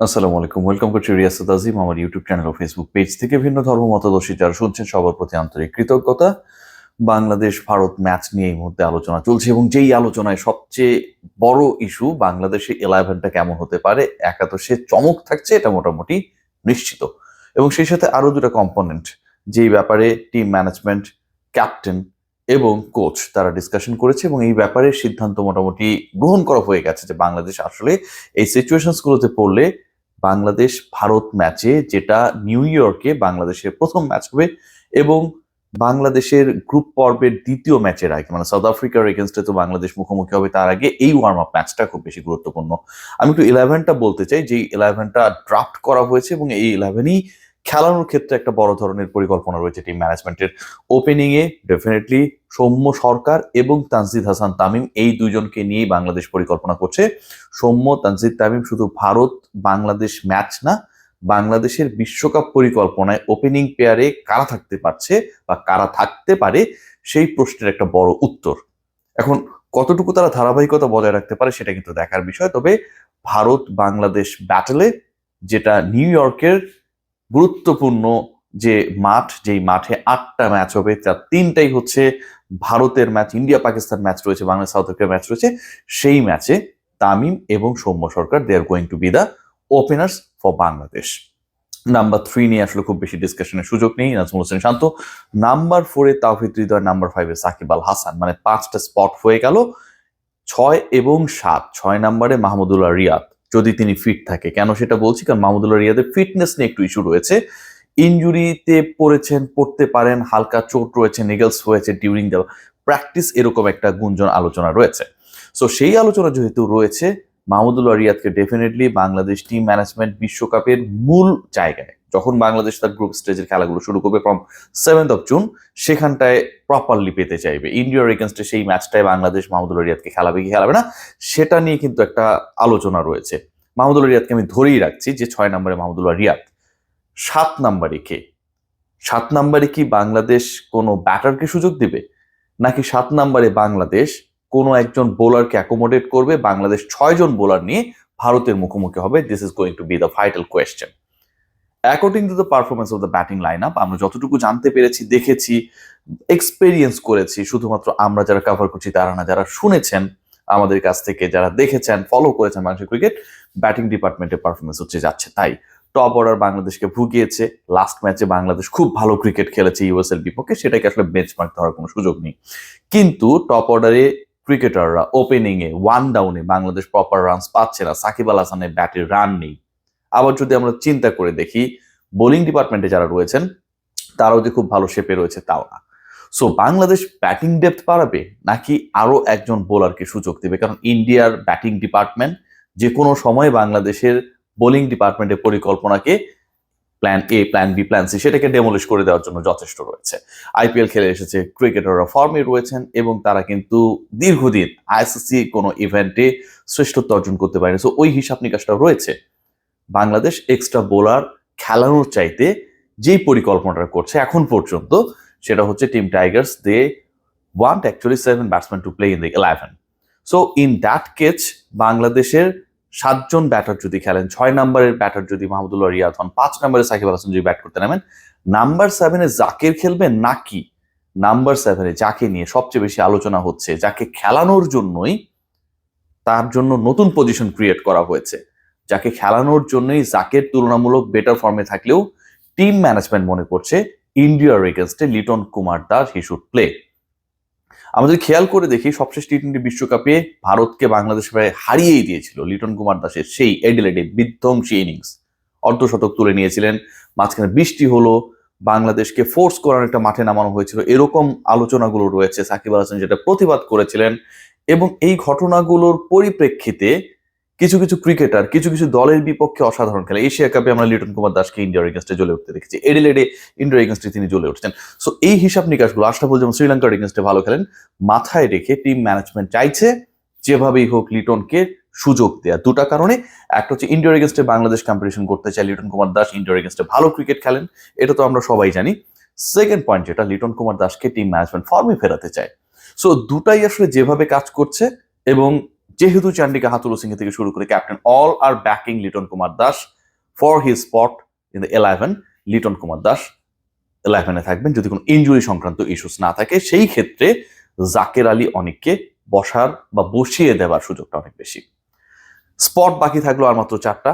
আসসালামু আলাইকুম। ওয়েলকাম করছি রিয়াসত আজিম আমার ইউটিউব চ্যানেল ও ফেসবুক পেজ থেকে ভিন্ন ধর্ম মতদর্শী যারা শুনছেন, সবার প্রতি আন্তরিক কৃতজ্ঞতা। বাংলাদেশ, ভারত ম্যাচ নিয়ে এই মুহূর্তে আলোচনা চলছে এবং যেই আলোচনায় সবচেয়ে বড় ইস্যু বাংলাদেশে ইলেভেনটা কেমন হতে পারে, একাদশে চমক থাকছে, এটা মোটামুটি নিশ্চিত। এবং সেই সাথে আরও দুটো কম্পোনেন্ট যেই ব্যাপারে টিম ম্যানেজমেন্ট ক্যাপ্টেন এবং কোচ তারা ডিসকাশন করেছে এবং এই ব্যাপারে সিদ্ধান্ত মোটামুটি গ্রহণ করা হয়ে গেছে যে বাংলাদেশ আসলে এই সিচুয়েশনসগুলোতে পড়লে বাংলাদেশ ভারত ম্যাচে যেটা নিউ ইয়র্কে বাংলাদেশের প্রথম ম্যাচ হবে এবং বাংলাদেশের গ্রুপ পর্বের দ্বিতীয় ম্যাচের আগে মানে সাউথ আফ্রিকার এগেনস্টে তো বাংলাদেশ মুখোমুখি হবে, তার আগে এই ওয়ার্ম আপ ম্যাচটা খুব বেশি গুরুত্বপূর্ণ। আমি একটু ইলেভেনটা বলতে চাই যে ইলেভেনটা ড্রাফট করা হয়েছে এবং এই ইলেভেনই খেলানোর ক্ষেত্রে একটা বড় ধরনের পরিকল্পনা রয়েছে টিম ম্যানেজমেন্টের ওপেনিং এ ডেফিনেটলি সৌম্য সরকার এবং তানজিদ হাসান তামিম এই দুজনকে নিয়েই বাংলাদেশ পরিকল্পনা করছে। সৌম্য, তানজিদ তামিম শুধু ভারত, বাংলাদেশ ম্যাচ না, বাংলাদেশের বিশ্বকাপ পরিকল্পনায় ওপেনিং পেয়ারে কারা থাকতে পারছে বা কারা থাকতে পারে সেই প্রশ্নের একটা বড় উত্তর। এখন কতটুকু তারা ধারাবাহিকতা বজায় রাখতে পারে সেটা কিন্তু দেখার বিষয়। তবে ভারত বাংলাদেশ ব্যাটেলে যেটা নিউ ইয়র্কের গুরুত্বপূর্ণ যে মাঠ, যেই মাঠে আটটা ম্যাচ হবে, তার তিনটাই হচ্ছে ভারতের ম্যাচ, ইন্ডিয়া পাকিস্তান ম্যাচ রয়েছে বাংলাদেশ সাউথ আফ্রিকার ম্যাচ রয়েছে। সেই ম্যাচে তামিম এবং Soumya Sarkar they are going to be the openers for Bangladesh number three নিয়ে আসলে খুব বেশি ডিসকাশনের সুযোগ নেই, নাজমুল হোসেন শান্ত। নাম্বার ফোরে তাওহিদ হৃদয় নাম্বার ফাইভে সাকিব আল হাসান। মানে পাঁচটা স্পট হয়ে গেল, ছয় এবং সাত। ছয় নাম্বারে মাহমুদুল্লাহ রিয়াদ। যদি তিনি ফিট থাকে। কেন সেটা বলছি? কারণ মাহমুদুল্লাহ রিয়াদের ফিটনেস নিয়ে একটু ইস্যু রয়েছে। ইঞ্জুরিতে পড়েছেন, পড়তে পারেন, হালকা চোট রয়েছে নিগলস হয়েছে ডিউরিং দ্য প্র্যাকটিস এরকম একটা গুঞ্জন আলোচনা রয়েছে। সো সেই আলোচনা যেহেতু রয়েছে, মাহমুদুল্লাহ রিয়াদকে ডেফিনেটলি বাংলাদেশ টিম ম্যানেজমেন্ট বিশ্বকাপের মূল জায়গায় যখন বাংলাদেশ তার গ্রুপ স্টেজের খেলাগুলো শুরু করবে ফ্রম সেভেন্থ অফ জুন সেখানটায় প্রপারলি পেতে চাইবে। ইন্ডিয়ার এগেনস্টে সেই ম্যাচটায় বাংলাদেশ মাহমুদুল্লাহ রিয়াদকে খেলাবে কি খেলাবে না, সেটা নিয়ে কিন্তু একটা আলোচনা রয়েছে। মাহমুদুল্লাহ রিয়াদকে আমি ধরেই রাখছি যে ছয় নম্বরে মাহমুদুল্লাহ রিয়াদ সাত নম্বরে কে? সাত নম্বরে কি বাংলাদেশ কোনো ব্যাটারকে সুযোগ দিবে? নাকি সাত নম্বরে বাংলাদেশ কোনো একজন বোলারকে অ্যাকোমোডেট করবে? বাংলাদেশ ছয়জন বোলার নিয়ে ভারতের মুখোমুখি হবে। This is going to be the vital question according to the performance of the batting line up আমরা যতটুকু জানতে পেরেছি, দেখেছি এক্সপেরিয়েন্স করেছি, শুধুমাত্র আমরা যারা কভার করছি তারা না, যারা শুনেছেন আমাদের কাছ থেকে, যারা দেখেছেন ফলো করেছেন বাংলাদেশের ক্রিকেট ব্যাটিং ডিপার্টমেন্টের পারফরমেন্স হচ্ছে, যাচ্ছে। তাই টপ অর্ডার বাংলাদেশকে ভুগিয়েছে লাস্ট ম্যাচে বাংলাদেশ খুব ভালো ক্রিকেট খেলেছে ইউএসএল বিপক্ষে, সেটাকে আসলে বেঞ্চমার্ক ধরার কোনো সুযোগ নেই। কিন্তু টপ অর্ডারে ক্রিকেটাররা ওপেনিং এ ওয়ান ডাউনে বাংলাদেশ প্রপার রানস পাচ্ছে না। সাকিব আল হাসানের ব্যাটের রান নেই। আবার যদি আমরা চিন্তা করে দেখি, বোলিং ডিপার্টমেন্টে যারা রয়েছেন, তারাও যে খুব ভালো শেপে রয়েছে তাও না। সো বাংলাদেশ ব্যাটিং ডেপথ বাড়াবে নাকি আরও একজন বোলারকে সুযোগ দেবে? কারণ ইন্ডিয়ার ব্যাটিং ডিপার্টমেন্ট যে কোনো সময় বাংলাদেশের বোলিং ডিপার্টমেন্টের পরিকল্পনাকে plan A plan B plan C সেটাকে ডেমোলিশ করে দেওয়ার জন্য যথেষ্ট রয়েছে। আইপিএল খেলে এসেছে ক্রিকেটাররা ফর্মে রয়েছেন এবং তারা কিন্তু দীর্ঘদিন আইসিসি কোনো ইভেন্টে শ্রেষ্ঠত্ব অর্জন করতে পারেনি। সো ওই হিসাব নিকাশটা রয়েছে। বাংলাদেশ এক্সট্রা বোলার খেলানোর চাইতে যেই পরিকল্পনাটা করছে এখন পর্যন্ত, সেটা হচ্ছে team Tigers they want actually seven batsman to play in the eleven so in that case বাংলাদেশের সাতজন ব্যাটার যদি খেলেন, ছয় নম্বরের ব্যাটার যদি মাহমুদুল্লাহ রিয়াদ হন, পাঁচ নম্বরে সাকিব আল হাসান যদি ব্যাট করতে নামেন নাম্বার সেভেনে জাকের খেলবেন নাকি? নাম্বার সেভেনে যাকে নিয়ে সবচেয়ে বেশি আলোচনা হচ্ছে, যাকে খেলানোর জন্যই তার জন্য নতুন পজিশন ক্রিয়েট করা হয়েছে। যাকে খেলানোর জন্যই জাকের তুলনামূলক বেটার ফর্মে থাকলেও টিম ম্যানেজমেন্ট মনে করছে ইন্ডিয়ার এগেনস্টে Liton Kumar Das he should play আমাদের খেয়াল করে দেখি, সবশেষ টি টোয়েন্টি বিশ্বকাপে ভারতকে বাংলাদেশ প্রায় হারিয়েই দিয়েছিল। লিটন কুমার দাসের সেই এডিলেডে বিধ্বংসী ইনিংস অর্ধশতক তুলে নিয়েছিলেন, মাঝখানে বৃষ্টি হলো, বাংলাদেশকে ফোর্স করার একটা মাঠে নামানো হয়েছিল। এরকম আলোচনাগুলো রয়েছে সাকিব আল হাসান যেটা প্রতিবাদ করেছিলেন এবং এই ঘটনাগুলোর পরিপ্রেক্ষিতে কিছু কিছু ক্রিকেটার কিছু কিছু দলের বিপক্ষে অসাধারণ খেলে। এশিয়া কাপে আমরা লিটন কুমার দাসকে ইন্ডিয়ার এগেনস্টে জ্বলে উঠতে দেখেছি। এডিলেডে ইন্ডিয়ার এগেনস্টে তিনি জ্বলে উঠছেন। সো এই হিসাব নিকাশগুলো আশরাফুল যেমন শ্রীলঙ্কার এগেনস্টে ভালো খেলেন, মাথায় রেখে টিম ম্যানেজমেন্ট চাইছে যেভাবেই হোক লিটনকে সুযোগ দেয়া। দুটা কারণে। একটা হচ্ছে ইন্ডিয়ার এগেনস্টে বাংলাদেশ কম্পিটিশন করতে চায় লিটন কুমার দাস। ইন্ডিয়ার এগেনস্টে ভালো ক্রিকেট খেলেন। এটা তো আমরা সবাই জানি। সেকেন্ড পয়েন্ট যেটা, লিটন কুমার দাসকে টিম ম্যানেজমেন্ট ফর্মে ফেরাতে চায়। সো দুটাই আসলে যেভাবে কাজ করছে এবং যেহেতু চান্ডিকা হাতুল সিংহ থেকে শুরু করে captain all are backing Liton Kumar Das, for his spot in the eleven, Liton Kumar Das ইলেভেনে থাকবেন। যদি কোনো ইঞ্জুরি সংক্রান্ত ইস্যুস না থাকে, সেই ক্ষেত্রে জাকের আলী অনেককে বসার বা বসিয়ে দেওয়ার সুযোগটা অনেক বেশি। স্পট বাকি থাকল আর মাত্র চারটা।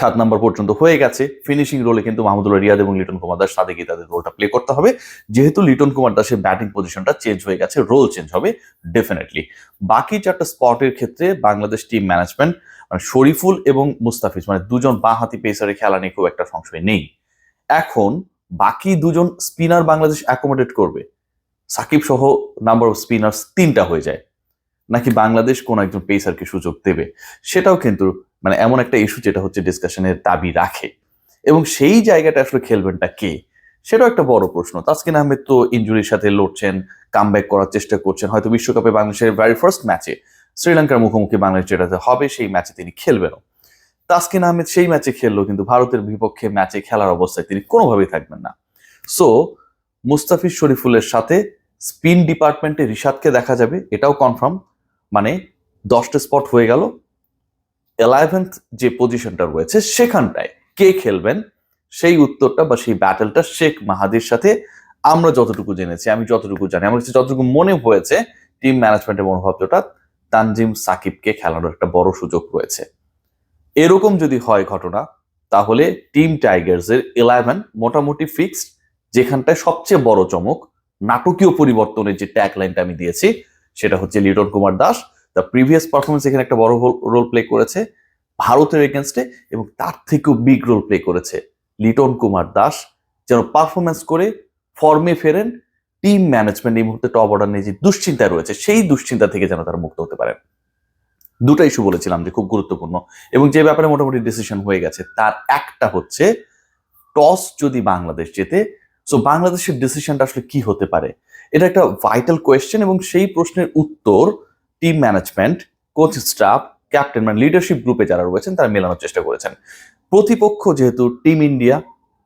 সাত নম্বর পর্যন্ত হয়ে গেছে। ফিনিশিং রোলে কিন্তু মাহমুদুল্লাহ রিয়াদ এবং লিটন কুমার দাস তাদেরকে তাদের রোলটা প্লে করতে হবে। যেহেতু লিটন কুমার দাসের ব্যাটিং পজিশনটা চেঞ্জ হয়ে গেছে রোল চেঞ্জ হবে ডেফিনেটলি বাকি চারটা স্পটের ক্ষেত্রে বাংলাদেশ টিম ম্যানেজমেন্ট মানে শরীফুল এবং মুস্তাফিজ মানে দুজন বাঁহাতি পেসারের খেলা নিয়ে খুব একটা সংশয় নেই। এখন বাকি দুজন স্পিনার বাংলাদেশ অ্যাকোমোডেট করবে। সাকিব সহ নাম্বার অফ স্পিনার্স তিনটা হয়ে যায়। নাকি বাংলাদেশ কোন একজন পেসারকে সুযোগ দেবে? সেটাও কিন্তু মানে এমন একটা ইস্যু যেটা হচ্ছে ডিসকাশনের দাবি রাখে। এবং সেই জায়গাটা আসলে খেলবেনটা কে? সেটাও একটা বড় প্রশ্ন। তাসকিন আহমেদ তো ইঞ্জুরির সাথে লড়ছেন কাম করার চেষ্টা করছেন। হয়তো বিশ্বকাপে বাংলাদেশের ভেরি ফার্স্ট ম্যাচে শ্রীলঙ্কার মুখোমুখি বাংলাদেশ যেটাতে হবে, সেই ম্যাচে তিনি খেলবেনও। তাসকিন আহমেদ সেই ম্যাচে খেললো, কিন্তু ভারতের বিপক্ষে ম্যাচে খেলার অবস্থায় তিনি কোনোভাবেই থাকবেন না। সো মুস্তাফিজ শরীফুলের সাথে স্পিন ডিপার্টমেন্টে রিশাদকে দেখা যাবে, এটাও কনফার্ম মানে দশটা স্পট হয়ে গেল। এলেভেন্থ যে পজিশনটা রয়েছে, সেখানটায় কে খেলবেন? সেই উত্তরটা বা সেই ব্যাটেলটা শেখ মাহাদির সাথে আমরা যতটুকু জেনেছি, আমি যতটুকু জানি। আমার কাছে যতটুকু মনে হয়েছে টিম ম্যানেজমেন্টের মনোভাবটা, তানজিম সাকিবকে খেলানোর একটা বড় সুযোগ রয়েছে। এরকম যদি হয় ঘটনা, তাহলে টিম টাইগার্সের ইলেভেন মোটামুটি ফিক্সড যেখানটায় সবচেয়ে বড় চমক, নাটকীয় পরিবর্তনের যে ট্যাগ লাইনটা আমি দিয়েছি, সেটা হচ্ছে Liton Kumar Das the previous performance এখানে একটা বড় রোল প্লে করেছে ভারতের এগেনস্টে এবং তার থেকেও বিগ রোল প্লে করেছে লিটন কুমার দাস, যেন পারফরমেন্স করে ফর্মে ফেরেন টিম ম্যানেজমেন্ট এই মুহূর্তে টপ অর্ডার নিয়ে যে দুশ্চিন্তা রয়েছে, সেই দুশ্চিন্তা থেকে যেন তারা মুক্ত হতে পারেন। দুটা ইস্যু বলেছিলাম যে খুব গুরুত্বপূর্ণ এবং যে ব্যাপারে মোটামুটি ডিসিশন হয়ে গেছে, তার একটা হচ্ছে টস যদি বাংলাদেশ জেতে সো বাংলাদেশের ডিসিশনটা আসলে কি হতে পারে? এটা একটা ভাইটাল কোয়েশ্চেন এবং সেই প্রশ্নের উত্তর team management coach staff captain মানে লিডারশিপ গ্রুপে যারা রয়েছেন, তারা মেলানোর চেষ্টা করেছেন। প্রতিপক্ষ যেহেতু টিম ইন্ডিয়া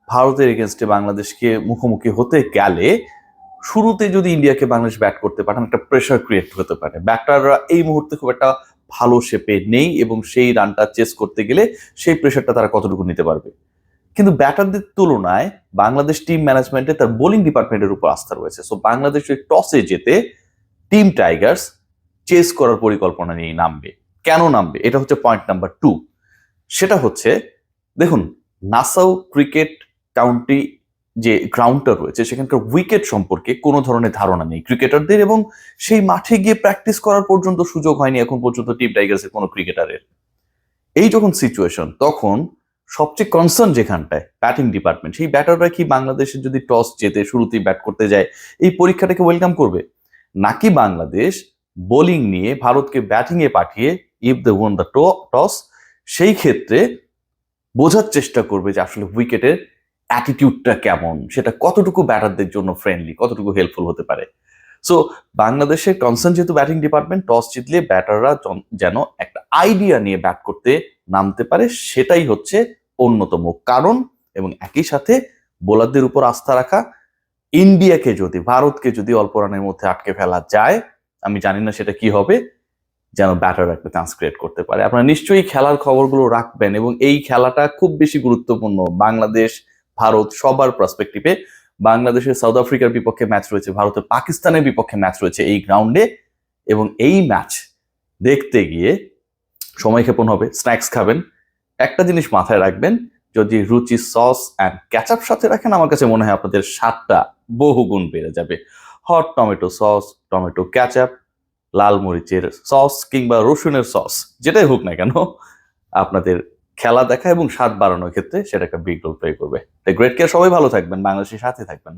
ভারতের এগেনস্টে বাংলাদেশকে মুখোমুখি হতে গেলে শুরুতে যদি ইন্ডিয়াকে বাংলাদেশ ব্যাট করতে পারেন, একটা প্রেশার ক্রিয়েট হতে পারে। ব্যাটাররা এই মুহূর্তে খুব একটা ভালো শেপে নেই এবং সেই রানটা চেস করতে গেলে সেই প্রেশারটা তারা কতটুকু নিতে পারবে? কিন্তু ব্যাটারদের তুলনায় বাংলাদেশ টিম ম্যানেজমেন্টে তার বোলিং ডিপার্টমেন্টের উপর আস্থা রয়েছে। সো বাংলাদেশ টসে যেতে টিম টাইগার্স চেস করার পরিকল্পনা নিয়ে নামবে। কেন নামবে? এটা হচ্ছে পয়েন্ট নাম্বার টু সেটা হচ্ছে, দেখুন, নাসাউ ক্রিকেট কাউন্টি যে গ্রাউন্ডটা রয়েছে, সেখানকার উইকেট সম্পর্কে কোনো ধরনের ধারণা নেই ক্রিকেটারদের এবং সেই মাঠে গিয়ে প্র্যাকটিস করার পর্যন্ত সুযোগ হয়নি এখন পর্যন্ত টিম টাইগার্সের কোনো ক্রিকেটারের এই যখন সিচুয়েশন তখন সবচেয়ে কনসার্ন যেখানটায় ব্যাটিং ডিপার্টমেন্ট সেই ব্যাটাররা কি বাংলাদেশের যদি টস জেতে শুরুতেই ব্যাট করতে যায়, এই পরীক্ষাটাকে ওয়েলকাম করবে? নাকি বাংলাদেশ বোলিং নিয়ে ভারতকে ব্যাটিংয়ে পাঠিয়ে if the won the toss, সেই ক্ষেত্রে বোঝার চেষ্টা করবে যে আসলে উইকেটের অ্যাটিটিউডটা কেমন, সেটা কতটুকু ব্যাটারদের জন্য ফ্রেন্ডলি কতটুকু হেল্পফুল হতে পারে। সো বাংলাদেশের কনসার্ন যেহেতু ব্যাটিং ডিপার্টমেন্ট টস জিতলে ব্যাটাররা যেন একটা আইডিয়া নিয়ে ব্যাট করতে নামতে পারে, সেটাই হচ্ছে অন্যতম কারণ এবং একই সাথে বোলারদের উপর আস্থা রাখা। ইন্ডিয়াকে যদি, ভারতকে যদি অল্প রানের মধ্যে আটকে ফেলা যায় আমি জানি না সেটা কি হবে, যেন ব্যাটার একটা চান্স ক্রিয়েট করতে পারে। আপনারা নিশ্চয়ই খেলার খবরগুলো রাখবেন এবং এই খেলাটা খুব বেশি গুরুত্বপূর্ণ। বাংলাদেশ, ভারত সবার পার্সপেক্টিভে বাংলাদেশের সাউথ আফ্রিকার বিপক্ষে ম্যাচ রয়েছে, ভারতের পাকিস্তানের বিপক্ষে ম্যাচ রয়েছে এই গ্রাউন্ডে এবং এই ম্যাচ দেখতে গিয়ে সময় ক্ষেপণ হবে স্ন্যাক্স খাবেন। একটা জিনিস মাথায় রাখবেন, যদি রুচি সস অ্যান্ড ক্যাচআপ সাথে রাখেন, আমার কাছে মনে হয় আপনাদের স্বাদটা বহুগুণ বেড়ে যাবে। Hot tomato sauce, tomato ketchup লাল মরিচের সস কিংবা রসুনের সস, যেটাই হোক না কেন, আপনাদের খেলা দেখা এবং স্বাদ বাড়ানোর ক্ষেত্রে সেটা একটা বিগ রোল প্লে করবে গ্রেট কেয়ার, সবাই ভালো থাকবেন, বাংলাদেশের সাথে থাকবেন।